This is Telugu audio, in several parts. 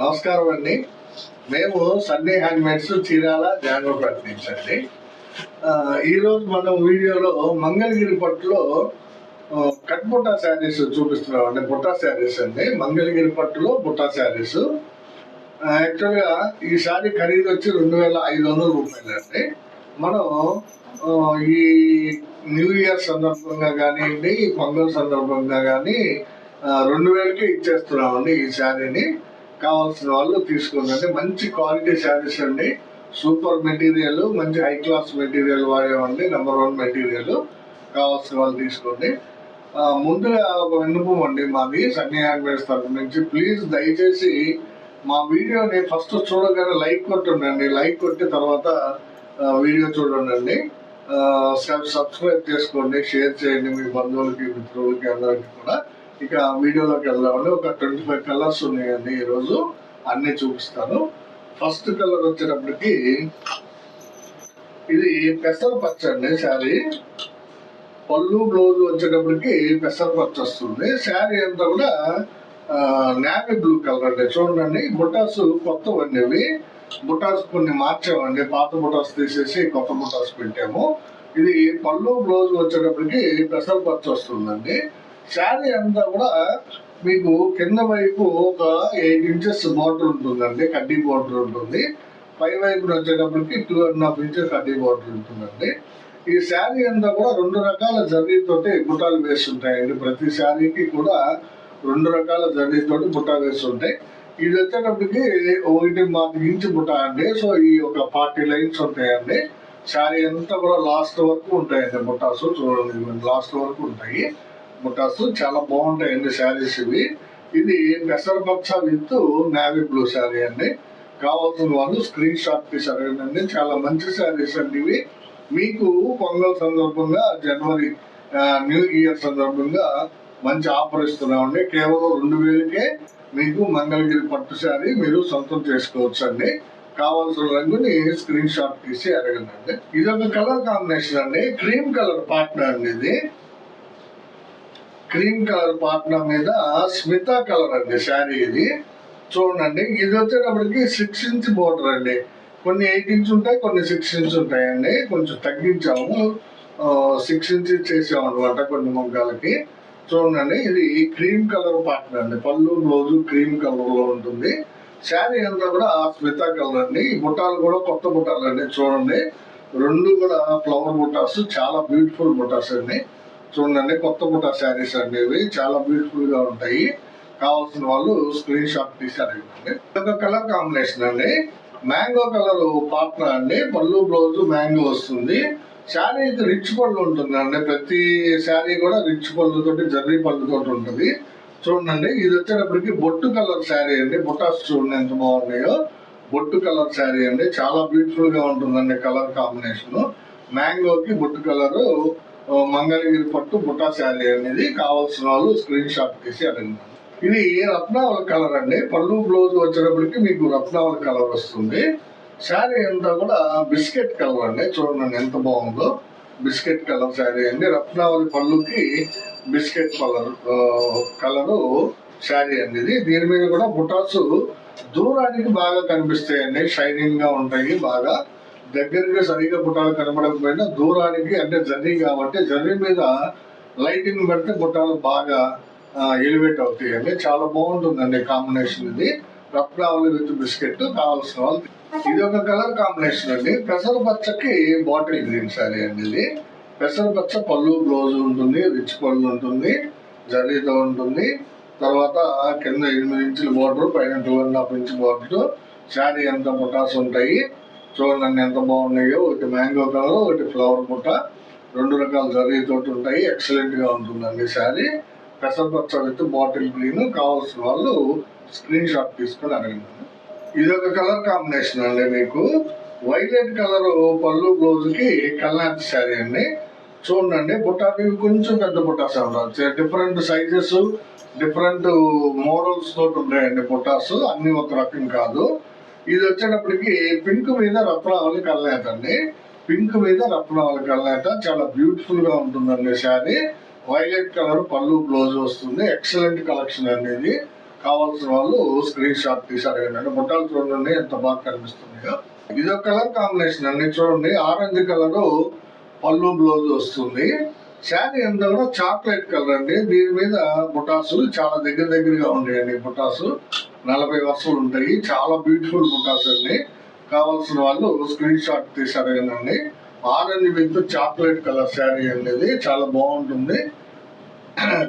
నమస్కారం అండి. మేము సన్నీ హ్యాండ్మేడ్స్ చీరాల జానపేట నుంచి అండి. ఈరోజు మనం వీడియోలో మంగళగిరి పట్టులో కట్బుట్టా కట్ బుట్టా శారీస్ చూపిస్తున్నాం అండి. బుట్టా శారీస్ అండి. మంగళగిరి పట్టులో బుట్టా శారీస్. యాక్చువల్గా ఈ శారీ ఖరీదు వచ్చి రెండు వేల ఐదు వందల రూపాయలు అండి. మనం ఈ న్యూ ఇయర్ సందర్భంగా కానివ్వండి పొంగల్ సందర్భంగా కానీ రెండు వేలకి ఇచ్చేస్తున్నామండి ఈ శారీని. కావాల్సిన వాళ్ళు తీసుకోండి. మంచి క్వాలిటీ శారీస్ అండి. సూపర్ మెటీరియల్ మంచి హై క్లాస్ మెటీరియల్ వాడేవండి. నెంబర్ వన్ మెటీరియల్ కావాల్సిన వాళ్ళు తీసుకోండి. ముందుగా ఒక విన్నపం అండి మాది సన్నీ హ్యాండ్మేడ్స్ తరఫు నుంచి. ప్లీజ్ దయచేసి మా వీడియోని ఫస్ట్ చూడగానే లైక్ కొట్టండి లైక్ కొట్టి తర్వాత వీడియో చూడండి సబ్స్క్రైబ్ చేసుకోండి. షేర్ చేయండి మీ బంధువులకి మిత్రులకి అందరికీ కూడా. ఇక వీడియోలోకి వెళ్దామండి. ఒక ట్వంటీ ఫైవ్ కలర్స్ ఉన్నాయండి ఈరోజు. అన్ని చూపిస్తాను. ఫస్ట్ కలర్ వచ్చేటప్పటికి ఇది పెసర పచ్చ అండి శారీ. పళ్ళు బ్లౌజ్ వచ్చేటప్పటికి పెసర పచ్చ వస్తుంది. శారీ అంతా కూడా నావీ బ్లూ కలర్ అండి. చూడండి బుటాస్ కొత్తవండి ఇవి. బుటాస్ కొన్ని మార్చామండి. పాత బుటాస్ తీసేసి కొత్త బుటాస్ పెట్టాము. ఇది పళ్ళు బ్లౌజ్ వచ్చేటప్పటికి పెసర పచ్చ వస్తుందండి. శారీ అంతా కూడా మీకు కింద వైపు ఒక ఎయిట్ ఇంచెస్ బోర్డర్ ఉంటుందండి కడ్డీ బోర్డర్ ఉంటుంది. పై వైపు వచ్చేటప్పటికి టూ అండ్ హాఫ్ ఇంచెస్ కడ్డీ బోర్డర్ ఉంటుందండి. ఈ శారీ అంతా కూడా రెండు రకాల జరీతోటి బుట్టాలు వేస్తుంటాయండి ప్రతి శారీకి కూడా రెండు రకాల జరీతోటి బుట్ట వేస్తుంటాయి ఇది వచ్చేటప్పటికి ఒకటి మాకు ఇంచు బుట్ట అండి. సో ఈ ఒక ఫార్టీ లైన్స్ ఉంటాయండి. శారీ అంతా కూడా లాస్ట్ వరకు ఉంటాయండి బుట్టాసు చూడండి లాస్ట్ వరకు ఉంటాయి. బుటాస్ చాలా బాగుంటాయండి శారీస్ ఇవి. ఇది పెసరపచ్చ విత్ నావీ బ్లూ శారీ అండి. కావాల్సిన వాళ్ళు స్క్రీన్ షాట్ తీసి అడగండి చాలా మంచి శారీస్ అండి ఇవి. మీకు పొంగల్ సందర్భంగా జనవరి న్యూ ఇయర్ సందర్భంగా మంచి ఆఫర్ ఇస్తున్నామండి. కేవలం రెండు వేలకే మీకు మంగళగిరి పట్టు శారీ మీరు సొంతం చేసుకోవచ్చు అండి కావాల్సిన రంగుని స్క్రీన్ షాట్ తీసి అడగండి. ఇది ఒక కలర్ కాంబినేషన్ అండి. క్రీమ్ కలర్ పార్ట్నర్ అండి ఇది. క్రీమ్ కలర్ పాట్నా మీద స్మిత కలర్ అండి శారీ ఇది. చూడండి ఇది వచ్చేటప్పటికి సిక్స్ ఇంచ్ బోర్డర్ అండి. కొన్ని ఎయిట్ ఇంచ్ ఉంటాయి కొన్ని సిక్స్ ఇంచ్ ఉంటాయండి. కొంచెం తగ్గించాము. సిక్స్ ఇంచ్ చేసాము అనమాట కొన్ని మొగ్గాలకి. చూడండి ఇది క్రీమ్ కలర్ పార్ట్నర్ అండి. పళ్ళు రోజు క్రీమ్ కలర్లో ఉంటుంది. శారీ అంతా కూడా స్మిత కలర్ అండి. ఈ బుట్టాలు కూడా కొత్త బుట్టాలు అండి చూడండి. రెండు కూడా ఫ్లవర్ బుట్టాస్ చాలా బ్యూటిఫుల్ బుట్టాస్ అండి. చూడండి కొత్త బుట్ట శారీస్ అనేవి చాలా బ్యూటిఫుల్గా ఉంటాయి. కావాల్సిన వాళ్ళు స్క్రీన్ షాట్ తీసి అడగండి. ఒక కలర్ కాంబినేషన్ అండి. మ్యాంగో కలర్ పార్ట్నర్ అండి. పళ్ళు బ్లౌజ్ మ్యాంగో వస్తుంది. శారీ రిచ్ పళ్ళు ఉంటుంది ప్రతి శారీ కూడా రిచ్ పళ్ళుతోటి జర్రీ పళ్ళుతోటి ఉంటుంది. చూడండి ఇది వచ్చేటప్పటికి బొట్టు కలర్ శారీ అండి. బుట్టాస్ చూడండి ఎంత బాగున్నాయో. బొట్టు కలర్ శారీ అండి. చాలా బ్యూటిఫుల్గా ఉంటుందండి కలర్ కాంబినేషన్ మ్యాంగోకి బొట్టు కలరు మంగళగిరి పట్టు బుట్టా శారీ అనేది కావాల్సిన వాళ్ళు స్క్రీన్ షాట్ తీసి అడిగినారు ఇది రత్నావళి కలర్ అండి? పళ్ళు బ్లౌజ్ వచ్చేటప్పటికి మీకు రత్నావళి కలర్ వస్తుంది. శారీ అంతా కూడా బిస్కెట్ కలర్ అండి. చూడండి ఎంత బాగుందో. బిస్కెట్ కలర్ శారీ అండి. రత్నావళి పళ్ళుకి బిస్కెట్ కలర్ కలరు శారీ అండి ఇది. దీని మీద కూడా బుటాస్ దూరానికి బాగా కనిపిస్తాయండి. షైనింగ్గా ఉంటాయి బాగా. దగ్గరగా సరిగా బుట్టాలు కనబడకపోయినా దూరానికి అంటే జర్నీ కాబట్టి జర్నీ మీద లైటింగ్ పెడితే బుట్టాలు బాగా ఎలివేట్ అవుతాయి. అండి చాలా బాగుంటుందండి కాంబినేషన్ ఇది. రత్నావళి విత్ బిస్కెట్ కావాల్సిన వాళ్ళు ఇది ఒక కలర్ కాంబినేషన్ అండి. పెసర పచ్చకి బాటిల్ గ్రీన్ శారీ అండి ఇది. పెసర పచ్చ పళ్ళు బ్లౌజ్ ఉంటుంది రిచ్ పళ్ళు ఉంటుంది జరీతో ఉంటుంది. తర్వాత కింద ఎనిమిది ఇంచుల బోర్డర్ పైన two and half inch border sari ఎంత బుటాస్ ఉంటాయి. చూడండి ఎంత బాగున్నాయో. ఒకటి మ్యాంగో కలర్ ఒకటి ఫ్లవర్ బుట్ట రెండు రకాల జరీతోటి ఉంటాయి. ఎక్సలెంట్గా ఉంటుందండి శారీ. పెసరపచ్చ విత్ బాటిల్ గ్రీన్. కావాల్సిన వాళ్ళు స్క్రీన్ షాట్ తీసుకొని అడగండి. ఇది ఒక కలర్ కాంబినేషన్ అండి మీకు. వైలెట్ కలర్ పళ్ళు బ్లౌజ్కి కల్నాథ్ శారీ అండి. చూడండి బుట్టాకి కొంచెం పెద్ద బుట్టాస్ ఉంటాయి డిఫరెంట్ సైజెస్ డిఫరెంట్ మోడల్స్ తోటి ఉంటాయండి బుట్టాస్. అన్ని ఒక రకం కాదు. ఇది వచ్చేటప్పటికి పింక్ మీద రత్నావళి కల్నేత అండి. పింక్ మీద రత్నావళి కల్నేత చాలా బ్యూటిఫుల్గా ఉంటుందండి శారీ. వైలెట్ కలర్ పళ్ళు బ్లౌజ్ వస్తుంది. ఎక్సలెంట్ కలెక్షన్ అనేది ఇది. కావాల్సిన వాళ్ళు స్క్రీన్ షాట్ తీసారు అడగండి. బుట్టాలు చూడండి ఎంత బాగా కనిపిస్తుందిగా ఇది ఒక కలర్ కాంబినేషన్ అండి. చూడండి ఆరెంజ్ కలర్ పళ్ళు బ్లౌజ్ వస్తుంది. శారీ అంతా కూడా చాక్లెట్ కలర్ అండి. దీని మీద బుటాసు చాలా దగ్గర దగ్గరగా ఉన్నాయండి బుటాసు నలభై వస్తువులు ఉంటాయి. చాలా బ్యూటిఫుల్ బుటాస్ అండి. కావాల్సిన వాళ్ళు స్క్రీన్ షాట్ తీసి కదండి. Orange with chocolate colour sari అనేది చాలా బాగుంటుంది.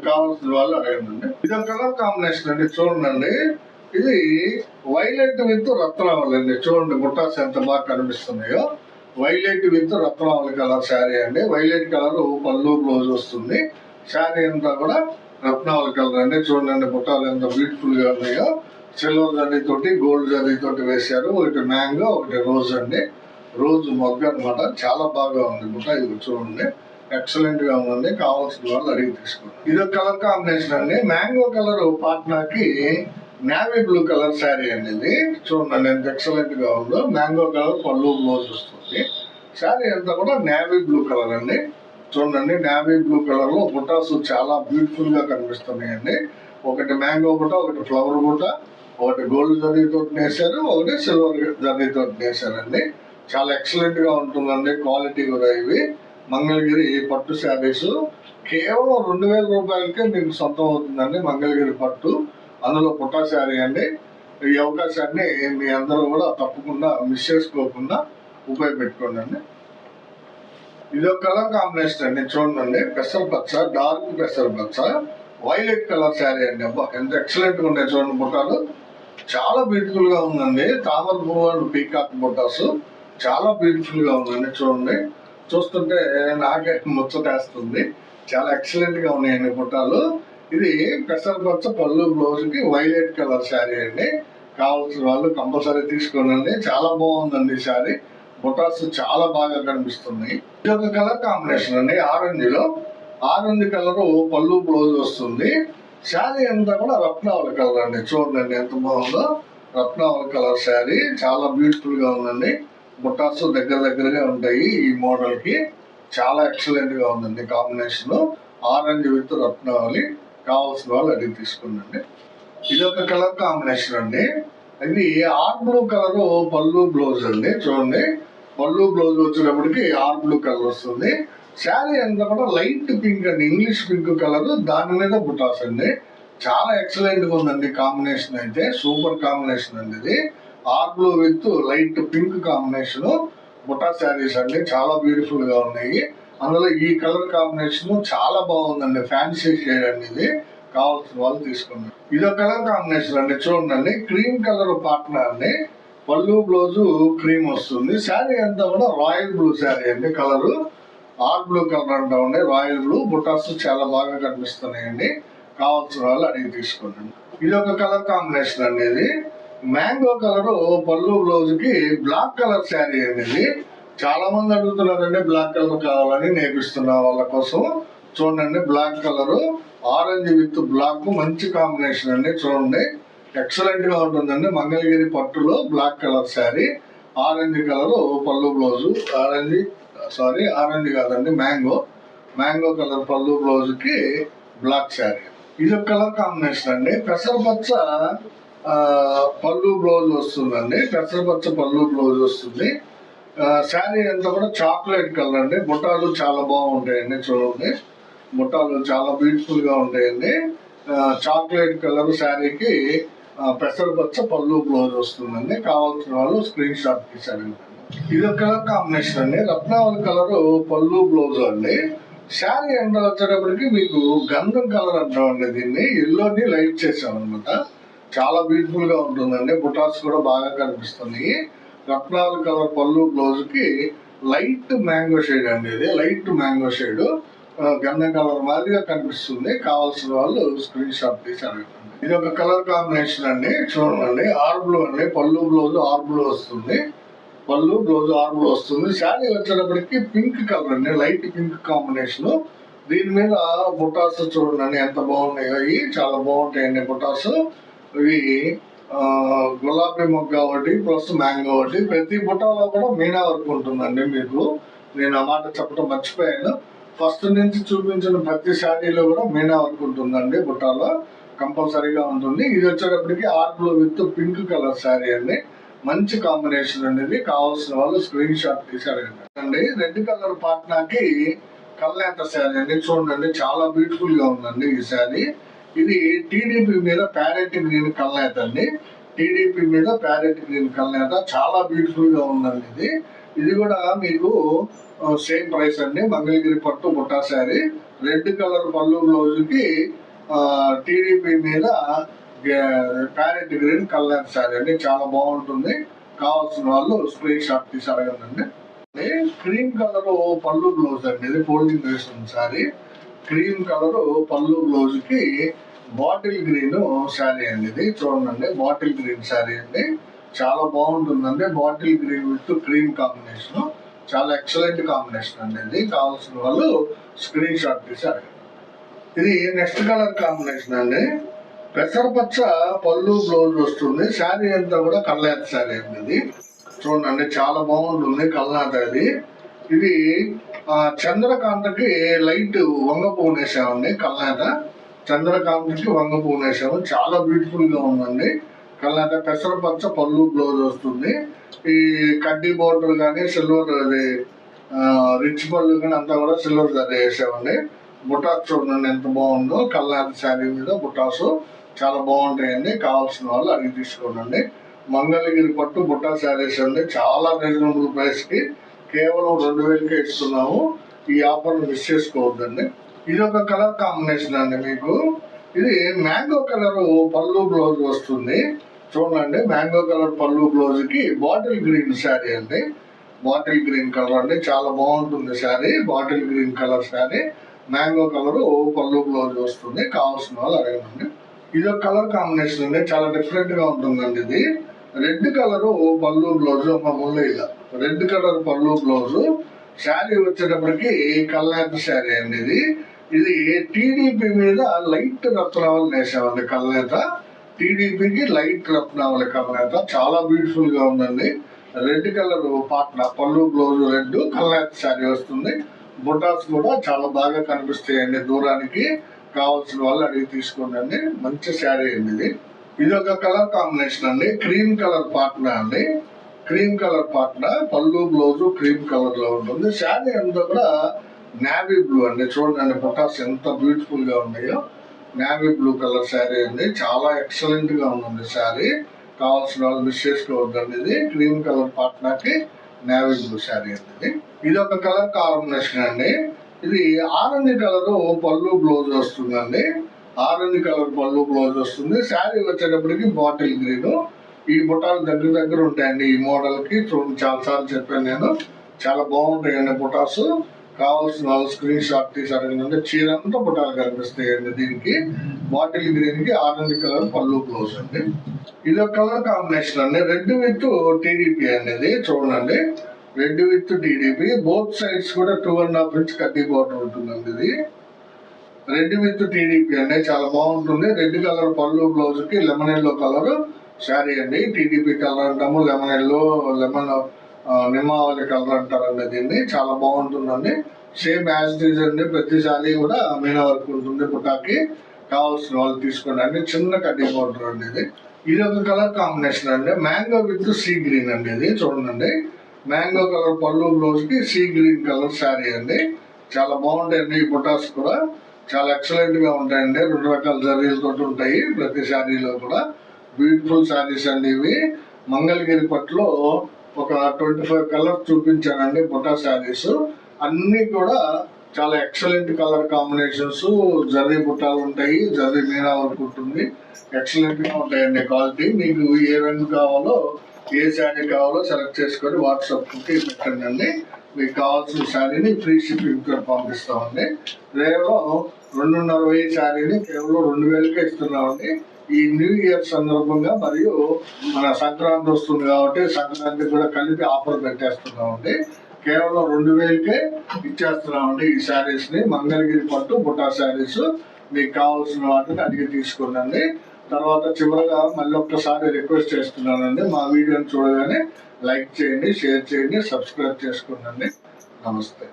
కావాల్సిన వాళ్ళు అడగండి. ఇది కలర్ కాంబినేషన్ అండి. చూడండి. ఇది వైలెట్ విత్ రత్నావళి అండి. చూడండి బుట్టాస్ ఎంత బాగా కనిపిస్తున్నాయో. వైలెట్ విత్ రత్నావళి కలర్ శారీ అండి. వైలెట్ కలర్ పళ్ళు బ్లౌజ్ వస్తుంది. శారీ అంతా కూడా రత్నావళి కలర్ అండి. చూడండి బుట్టాలు ఎంత బ్యూటిఫుల్గా ఉన్నాయో. సిల్వర్ జరీ తోటి గోల్డ్ జరీ తోటి వేశారు. ఒకటి మ్యాంగో ఒకటి రోజ్ అండి. రోజు మొగ్గ అన్నమాట. చాలా బాగా ఉంది బుట్ట ఇది చూడండి. ఎక్సలెంట్గా ఉందండి కావాల్సిన వాళ్ళు అడిగి తీసుకోండి. ఇది కలర్ కాంబినేషన్ అండి. మ్యాంగో కలర్ పాట్నాకి నావీ బ్లూ కలర్ శారీ అండి ఇది. చూడండి ఎంత ఎక్సలెంట్గా ఉందో. మ్యాంగో కలర్ పళ్ళు బ్లౌజ్ వస్తుంది. శారీ అంతా కూడా నావీ బ్లూ కలర్ అండి. చూడండి నావీ బ్లూ కలర్లో బుటాస్ చాలా బ్యూటిఫుల్గా కనిపిస్తున్నాయండి. ఒకటి మ్యాంగో బుట్ట ఒకటి ఫ్లవర్ బుట్ట ఒకటి గోల్డ్ జరీతో నేసారు ఒకటి సిల్వర్ జరీతో నేసారండి చాలా ఎక్సలెంట్గా ఉంటుందండి క్వాలిటీ కూడా ఇవి. మంగళగిరి పట్టు శారీస్. కేవలం రెండు వేల రూపాయలకే మీకు సొంతం అవుతుందండి మంగళగిరి పట్టు. అందులో పుట్టా శారీ అండి. ఈ అవకాశాన్ని మీ అందరూ కూడా తప్పకుండా మిస్ చేసుకోకుండా ఉపయోగపెట్టుకోండి అండి ఇది ఒక కలర్ కాంబినేషన్ అండి చూడండి. పెసర పచ్చ డార్క్ పెసర పచ్చ వైలెట్ కలర్ శారీ అండి. అబ్బా ఎంత ఎక్సలెంట్గా ఉన్నాయి చూడండి పుట్టాలు చాలా బ్యూటిఫుల్గా ఉందండి. తామర పువ్వు అండ్ పీకాక్ బొటాస్ చాలా బ్యూటిఫుల్గా ఉందండి. చూడండి. చూస్తుంటే నాకే ముచ్చటేస్తుంది చాలా ఎక్సలెంట్గా ఉన్నాయండి బుట్టాలు ఇది పెసరపచ్చ పళ్ళు బ్లౌజ్కి వైలెట్ కలర్ శారీ అండి. కావాల్సిన వాళ్ళు కంపల్సరీ తీసుకోనండి. చాలా బాగుందండి ఈ శారీ. బుటాస్ చాలా బాగా కనిపిస్తున్నాయి ఇది ఒక కలర్ కాంబినేషన్ అండి. ఆరెంజ్లో ఆరెంజ్ కలర్ పళ్ళు బ్లౌజ్ వస్తుంది. శారీ అంతా కూడా రత్నావళి కలర్ అండి. చూడండి ఎంత బాగుందో. రత్నావళి కలర్ శారీ. చాలా బ్యూటిఫుల్గా ఉందండి. బుట్టాస్ దగ్గర దగ్గరగా ఉంటాయి ఈ మోడల్కి. చాలా ఎక్సలెంట్గా ఉందండి కాంబినేషన్ ఆరెంజ్ విత్ రత్నావళి. కావాల్సిన వాళ్ళు అడిగి తీసుకుందండి ఇది ఒక కలర్ కాంబినేషన్ అండి. ఇది ఆర్ బ్లూ కలర్ పళ్ళు బ్లౌజ్ అండి. చూడండి. పళ్ళు బ్లౌజ్ వచ్చినప్పటికి ఆర్ బ్లూ కలర్ వస్తుంది. శారీ అంతా కూడా లైట్ పింక్ అండి ఇంగ్లీష్ పింక్ కలర్ దాని మీద బుటాస్ అండి. చాలా ఎక్సలెంట్గా ఉందండి కాంబినేషన్ అయితే సూపర్ కాంబినేషన్ అండి ఇది. Are blue with light pink combination buta saris అండి చాలా బ్యూటిఫుల్గా ఉన్నాయి. అందులో ఈ కలర్ కాంబినేషన్ చాలా బాగుందండి ఫ్యాన్సీ షేడ్ అండి ఇది. కావాల్సిన వాళ్ళు తీసుకోండి. ఇది కలర్ కాంబినేషన్ అండి చూడండి క్రీమ్ కలర్ పార్ట్నర్ అండి. పళ్ళు బ్లౌజు క్రీమ్ వస్తుంది. శారీ అంతా కూడా రాయల్ బ్లూ శారీ అండి కలరు. ఆర్ బ్లూ కలర్ అంటా ఉండే రాయల్ బ్లూ బుటాస్ చాలా బాగా కనిపిస్తున్నాయండి. కావాల్సిన వాళ్ళు అడిగి తీసుకోండి. ఇది ఒక కలర్ కాంబినేషన్ అండి ఇది. మ్యాంగో కలర్ పళ్ళు బ్లౌజ్కి బ్లాక్ కలర్ శారీ అనేది చాలా మంది అడుగుతున్నారండి బ్లాక్ కలర్ కావాలని నేర్పిస్తున్నా వాళ్ళ కోసం. చూడండి black colour orange with black మంచి కాంబినేషన్ అండి చూడండి. ఎక్సలెంట్గా ఉంటుందండి. మంగళగిరి పట్టులో black colour sari. Orange colour పళ్ళు బ్లౌజ్ ఆరెంజ్ సారీ ఆరెంజ్ కాదండి మ్యాంగో. మ్యాంగో కలర్ పళ్ళు బ్లౌజ్కి బ్లాక్ శారీ ఇది ఒక కలర్ కాంబినేషన్ అండి. పెసరపచ్చ పచ్చ పళ్ళు బ్లౌజ్ వస్తుందండి. పెసరపచ్చ పళ్ళు బ్లౌజ్ వస్తుంది. శారీ అంతా కూడా చాక్లెట్ కలర్ అండి. బుట్టాలు చాలా బాగుంటాయండి చూడండి. బుట్టాలు చాలా బ్యూటిఫుల్గా ఉంటాయండి. చాక్లెట్ కలర్ శారీకి పెసరపచ్చ పళ్ళు బ్లౌజ్ వస్తుందండి. కావాల్సిన వాళ్ళు స్క్రీన్ షాట్ తీసారండి ఇది ఒక కలర్ కాంబినేషన్ అండి. రత్నావళి కలర్ పళ్ళు బ్లౌజ్ అండి. శారీ ఎండ వచ్చేటప్పటికి మీకు గంధం కలర్ అంటామండి దీన్ని. ఎల్లోని లైట్ చేసాం అనమాట చాలా బ్యూటిఫుల్గా ఉంటుందండి. బుటాస్ కూడా బాగా కనిపిస్తున్నాయి. రత్నావళి కలర్ పళ్ళు బ్లౌజ్కి లైట్ మ్యాంగో షేడ్ అండి ఇది. Light mango shade. గంధం కలర్ మాదిరిగా కనిపిస్తుంది. కావాల్సిన వాళ్ళు స్క్రీన్ షాట్ తీసి అడగండి. ఇది ఒక కలర్ కాంబినేషన్ అండి. చూడండి. ఆర్ బ్లూ అండి. పళ్ళు బ్లౌజ్ ఆర్ బ్లూ వస్తుంది. పళ్ళు బ్లౌజ్ ఆర్ వస్తుంది. శారీ వచ్చేటప్పటికి పింక్ కలర్ అండి. లైట్ పింక్ కాంబినేషన్ దీని మీద బుటాస్ చూడండి ఎంత బాగున్నాయో. ఇవి చాలా బాగుంటాయండి బుటాస్. ఇవి గులాబీ మొగ్గ ఒకటి ప్లస్ మ్యాంగో ఒకటి. ప్రతి బుటాలో కూడా మీనా వర్క్ ఉంటుందండి మీకు. నేను ఆ మాట చెప్పడం మర్చిపోయాను. ఫస్ట్ నుంచి చూపించిన ప్రతి శారీలో కూడా మీనా వర్క్ ఉంటుందండి బుటాలో. కంపల్సరీగా ఉంటుంది. ఇది వచ్చేటప్పటికి art blue with pink colour sari అండి. మంచి కాంబినేషన్ అనేది కావాల్సిన వాళ్ళు స్క్రీన్ షాట్ తీసారండి రెడ్ కలర్ పాట్నాకి కల్నేత శారీ అండి? చూడండి చాలా బ్యూటిఫుల్గా ఉందండి ఈ శారీ. ఇది టీడీపీ మీద ప్యారెట్ గ్రీన్ కల్నేత అండి? టీడీపీ మీద ప్యారెట్ గ్రీన్ కల్నేత చాలా బ్యూటిఫుల్గా ఉందండి ఇది. ఇది కూడా మీకు సేమ్ ప్రైస్ అండి. మంగళగిరి పట్టు బుట్టా శారీ. రెడ్ కలర్ పళ్ళు బ్లౌజ్కి టీడీపీ మీద ప్యారెట్ గ్రీన్ కలర్ శారీ అండి. చాలా బాగుంటుంది. కావాల్సిన వాళ్ళు స్క్రీన్ షాప్ తీసి అడగండి. క్రీమ్ కలర్ పళ్ళు బ్లౌజ్ అండి. ఇది ఫోల్డింగ్ వేస్తుంది శారీ. క్రీమ్ కలర్ పళ్ళు బ్లౌజ్కి బాటిల్ గ్రీన్ శారీ అండి ఇది. చూడండి బాటిల్ గ్రీన్ శారీ అండి. చాలా బాగుంటుందండి. Bottle green with cream combination. చాలా ఎక్సలెంట్ కాంబినేషన్ అండి ఇది. కావాల్సిన వాళ్ళు స్క్రీన్ షాట్ తీసి అడగండి. ఇది నెక్స్ట్ కలర్ కాంబినేషన్ అండి. పెసరపచ్చ పళ్ళు బ్లౌజ్ వస్తుంది. శారీ అంతా కూడా కల్లాత శారీ అండి చూడండి చాలా బాగుంటుంది కళ్ళాత అది. ఇది ఆ, చంద్రకాంతకి లైట్ వంగ పువ్వు వేసామండి కల్లాత చంద్రకాంతకి వంగ పువ్వు వేసాము చాలా బ్యూటిఫుల్గా ఉందండి కళ్ళాత. పెసరపచ్చ పళ్ళు బ్లౌజ్ వస్తుంది. ఈ కడ్డీ బోర్డర్ కానీ సిల్వర్ అది రిచ్ పళ్ళు కానీ అంతా కూడా సిల్వర్ ధర వేసామండి. బుటాస్ చూడండి ఎంత బాగుందో. కళ్ళాత శారీ మీద బుటాసు. చాలా బాగుంటాయండి. కావాల్సిన వాళ్ళు అడిగి తీసుకోండి. మంగళగిరి పట్టు బుట్టా శారీస్ అండి. చాలా రీజనబుల్ ప్రైస్కి కేవలం రెండు వేలకే ఇస్తున్నాము. ఈ ఆఫర్ను మిస్ చేసుకోవద్దండి. ఇది ఒక కలర్ కాంబినేషన్ అండి మీకు. ఇది మ్యాంగో కలర్ పళ్ళు బ్లౌజ్ వస్తుంది. చూడండి మ్యాంగో కలర్ పళ్ళు బ్లౌజ్కి బాటిల్ గ్రీన్ శారీ అండి. బాటిల్ గ్రీన్ కలర్ అండి. చాలా బాగుంటుంది sari. Bottle green colour sari. Mango colour పళ్ళు బ్లౌజ్ వస్తుంది. కావాల్సిన వాళ్ళు అడగండి. ఇది ఒక కలర్ కాంబినేషన్ అండి. చాలా డిఫరెంట్గా ఉంటుందండి ఇది. రెడ్ కలర్ పళ్ళు బ్లౌజ్ మామూలుగా ఇలా. రెడ్ కలర్ పళ్ళు బ్లౌజ్. శారీ వచ్చేటప్పటికి కల్లాత శారీ అండి ఇది. ఇది టీడీపీ మీద లైట్ రత్నావళి వేసామండి కల్నేత. టీడీపీకి లైట్ రత్నావళి కల్నేత. చాలా బ్యూటిఫుల్గా ఉందండి. రెడ్ కలర్ పాట్న పళ్ళు బ్లౌజ్ రెడ్ కల్నేత శారీ వస్తుంది. బుటాస్ కూడా చాలా బాగా కనిపిస్తాయండి దూరానికి. కావాల్సిన వాళ్ళు అడిగి తీసుకోండి మంచి శారీ అండి ఇది. ఇది ఒక కలర్ కాంబినేషన్ అండి. క్రీమ్ కలర్ పాట్నా అండి. క్రీమ్ కలర్ పాట్నా. పళ్ళు బ్లౌజ్ క్రీమ్ కలర్లో ఉంటుంది. శారీ అంతా కూడా నావీ బ్లూ అండి. చూడండి బుటాస్ ఎంత బ్యూటిఫుల్గా ఉన్నాయో. నావీ బ్లూ కలర్ శారీ అండి. చాలా ఎక్సలెంట్గా ఉందండి శారీ. కావాల్సిన వాళ్ళు మిస్ చేసుకోవద్దండి ఇది. క్రీమ్ కలర్ పాట్నాకి నావీ బ్లూ శారీ అండి ఇది. ఒక కలర్ కాంబినేషన్ అండి. ఇది ఆరెంజ్ కలర్ పళ్ళు బ్లౌజ్ వస్తుందండి. ఆరెంజ్ కలర్ పళ్ళు బ్లౌజ్ వస్తుంది. శారీ వచ్చేటప్పటికి బాటిల్ గ్రీన్. ఈ బుటాలు దగ్గర దగ్గర ఉంటాయండి. ఈ మోడల్కి చూడండి చాలా సార్లు చెప్పాను నేను. చాలా బాగుంటాయండి బుటాస్. కావాల్సిన స్క్రీన్ షాట్ తీసి అడగండి. చీర అంతా బుటాలు కనిపిస్తాయండి దీనికి. బాటిల్ గ్రీన్కి ఆరెంజ్ కలర్ పళ్ళు బ్లౌజ్ అండి. ఇది ఒక కలర్ కాంబినేషన్ అండి. రెడ్ విత్ టీడీపీ అనేది చూడండి. Red with TDP both sides కూడా టూ అండ్ హాఫ్ ఇంచ్ కడ్డీ బార్డర్ ఉంటుందండి ఇది. రెడ్ విత్ టీడీపీ అండి. చాలా బాగుంటుంది. రెడ్ కలర్ పళ్ళు బ్లౌజ్కి లెమన్ ఎల్లో కలర్ శారీ అండి. టీడీపీ కలర్ అంటాము. లెమన్ ఎల్లో లెమన్ నిమ్మావళి కలర్ అంటారండి దీన్ని. చాలా బాగుంటుందండి. సేమ్ యాజ్ డీజ్ అండి. ప్రతి శారీ కూడా మీన వర్క్ ఉంటుంది పుటాకి కావాల్సిన వాళ్ళు తీసుకోండి అండి. చిన్న కడ్డీ బార్డర్ అండి ఇది. ఇది ఒక కలర్ కాంబినేషన్ అండి. మ్యాంగో విత్ సీ గ్రీన్ అండి ఇది. చూడండి. మ్యాంగో కలర్ పళ్ళు బ్లౌజ్కి సీ గ్రీన్ కలర్ శారీ అండి. చాలా బాగుంటాయండి ఈ బుటాస్ కూడా. చాలా ఎక్సలెంట్గా ఉంటాయండి. రెండు రకాల జరీలతో ఉంటాయి ప్రతి శారీలో కూడా. బ్యూటిఫుల్ శారీస్ అండి ఇవి. మంగళగిరి పట్టులో ఒక ట్వంటీ ఫైవ్ కలర్స్ చూపించానండి బుటా శారీస్ అన్ని కూడా చాలా ఎక్సలెంట్ కలర్ కాంబినేషన్స్ జరీ బుట్టాలు ఉంటాయి జరీ మీనా వరకు ఉంటుంది. ఎక్సలెంట్గా ఉంటాయండి క్వాలిటీ మీకు ఏ రంగు కావాలో ఏ శారీ కావాలో సెలెక్ట్ చేసుకొని వాట్సాప్కి పెట్టండి అండి. మీకు కావాల్సిన శారీని ఫ్రీ షిప్పింగ్తో పంపిస్తామండి. కేవలం రెండున్నర వెయ్యి శారీని కేవలం రెండు వేలకే ఇస్తున్నామండి. ఈ న్యూ ఇయర్ సందర్భంగా మరియు మన సంక్రాంతి వస్తుంది కాబట్టి సంక్రాంతి కూడా కలిపి ఆఫర్ పెట్టేస్తున్నామండి. కేవలం రెండు వేలకే ఇచ్చేస్తున్నామండి ఈ శారీస్ని మంగళగిరి పట్టు బుటా శారీస్. మీకు కావాల్సిన వాటిని అడిగి తీసుకోండి తర్వాత చివరగా మళ్ళీ ఒక్కసారి రిక్వెస్ట్ చేస్తున్నానండి. మా వీడియోని చూడగానే లైక్ చేయండి షేర్ చేయండి సబ్స్క్రైబ్ చేసుకోండి. నమస్తే.